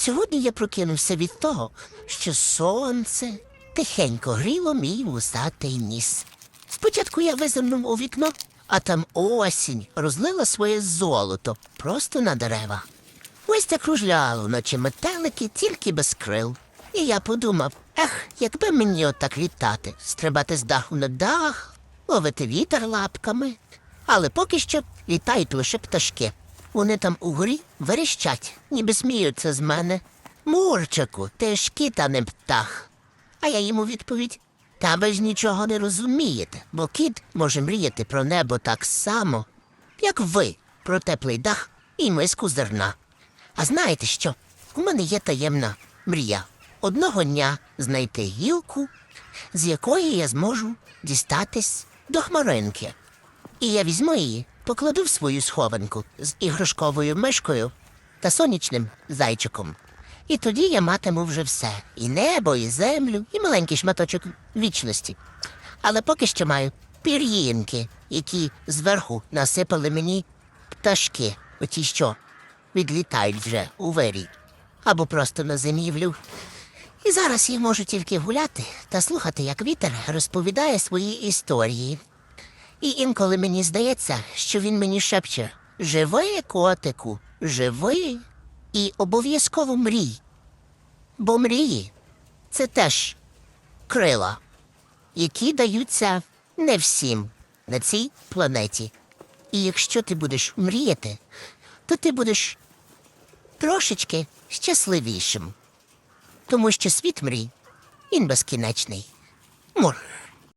Сьогодні я прокинувся від того, що сонце тихенько гріло мій вусатий ніс. Спочатку я визирнув у вікно, а там осінь розлила своє золото просто на дерева. Ось так кружляло, наче метелики, тільки без крил. І я подумав, ех, якби мені отак літати, стрибати з даху на дах, ловити вітер лапками. Але поки що літають лише пташки. Вони там угорі верещать, ніби сміються з мене. Мурчику, ти ж кіт, а не птах. А я йому відповідь. Та ви ж нічого не розумієте, бо кіт може мріяти про небо так само, як ви про теплий дах і миску зерна. А знаєте що? У мене є таємна мрія одного дня знайти гілку, з якої я зможу дістатись до хмаринки. І я візьму її, покладу в свою схованку з іграшковою мишкою та сонячним зайчиком. І тоді я матиму вже все і небо, і землю, і маленький шматочок вічності. Але поки що маю пір'їнки, які зверху насипали мені пташки, оті що відлітають вже у вирій, або просто на зимівлю. І зараз я можу тільки гуляти та слухати, як вітер розповідає свої історії. І інколи мені здається, що він мені шепче Живи, котику, живи і обов'язково мрій. Бо мрії це теж крила, які даються не всім на цій планеті. І якщо ти будеш мріяти, то ти будеш трошечки щасливішим. Тому що світ мрій, він безкінечний. Мур.